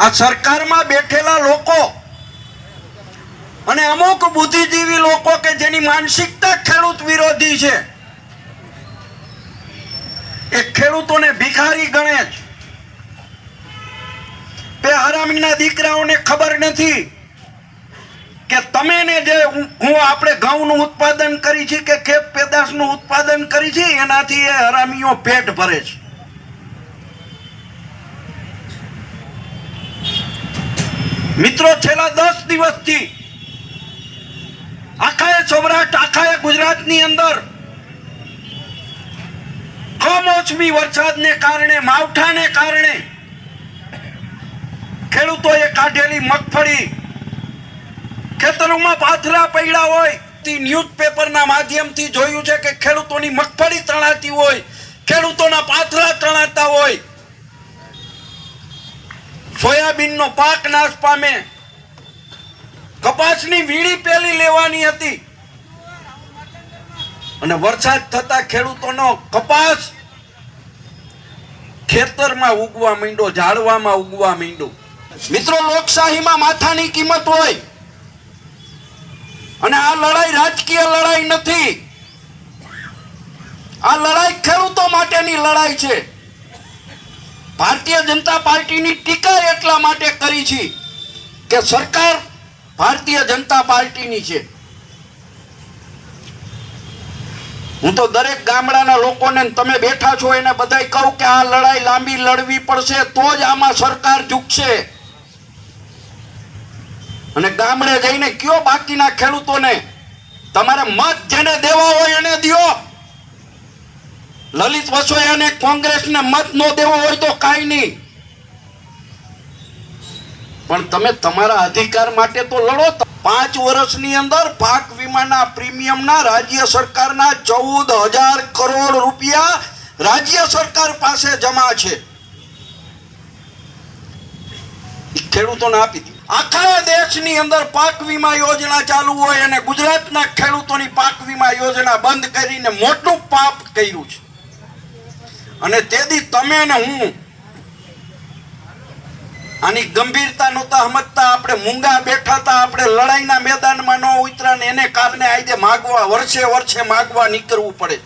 આ સરકારમાં બેઠેલા લોકો અને અમુક બુદ્ધિજીવી લોકો કે જેની માનસિકતા ખેડૂત વિરોધી છે, એ ખેડૂતોને ભિખારી ગણે છે તે હરામીના દીકરાઓને ખબર નથી કે તમે ને જે હું આપણે ઘઉંનું ઉત્પાદન કરી છે કે ખેત પેદાશનું ઉત્પાદન કરી છે, એનાથી એ હરામીઓ પેટ ભરે છે. મિત્રો, છેલ્લા દસ દિવસથી આખા સૌરાષ્ટ્ર આખા ગુજરાતની અંદર કમોસમી વરસાદને કારણે, માવઠાને કારણે ખેડૂતોએ કાઢેલી મગફળી ખેતરોમાં પાથરા પડ્યા હોય, તે ન્યૂઝપેપરના માધ્યમથી જોયું છે કે ખેડૂતોની મગફળી તણાતી હોય, ખેડૂતોના પાથરા તણાતા હોય સોયાબીનનો પાક નાશ પામે. કપાસની વીણી પેલી લેવાની હતી. અને વરસાદ થતા ખેડૂતોનો કપાસ ખેતરમાં ઉગવા માંડ્યો, ઝાડવામાં ઉગવા માંડ્યો. મિત્રો, લોકશાહીમાં માથાની કિંમત હોય. અને આ લડાઈ રાજકીય લડાઈ નથી. આ લડાઈ ખેડૂતો માટેની લડાઈ છે. ભારતીય જનતા પાર્ટીની ટીકા એટલા માટે કરી છે કે સરકાર ભારતીય જનતા પાર્ટીની છે. હું તો દરેક ગામડાના લોકોને તમે બેઠા છો એને બધાય કહું કે આ લડાઈ લાંબી લડવી પડશે તો જ આમાં સરકાર ઝૂકશે. અને ગામડે જઈને કયો બાકીના ખેડૂતોને? તમારે મત જેને દેવા હોય એને દ્યો. લલિત વસોયાને કોંગ્રેસને મત ન દેવો હોય તો કાંઈ નહીં. પણ તમે તમારા અધિકાર માટે તો લડો પાંચ વર્ષની અંદર પાક વીમાના પ્રીમિયમના રાજ્ય સરકારના ચૌદ હજાર કરોડ રૂપિયા રાજ્ય સરકાર પાસે જમા છે. ખેડૂતોને આપી દીધું આખા દેશની અંદર પાક વીમા યોજના ચાલુ હોય અને ગુજરાતના ખેડૂતોની પાક વીમા યોજના બંધ કરીને મોટું પાપ કર્યું છે. અને તેથી તમે ને હું આની ગંભીરતા નહોતા સમજતા આપણે મૂંગા બેઠા હતા, આપણે લડાઈના મેદાનમાં ન ઉતરા ને એને કારણે આજે માગવા, વર્ષે વર્ષે માગવા નીકળવું પડે.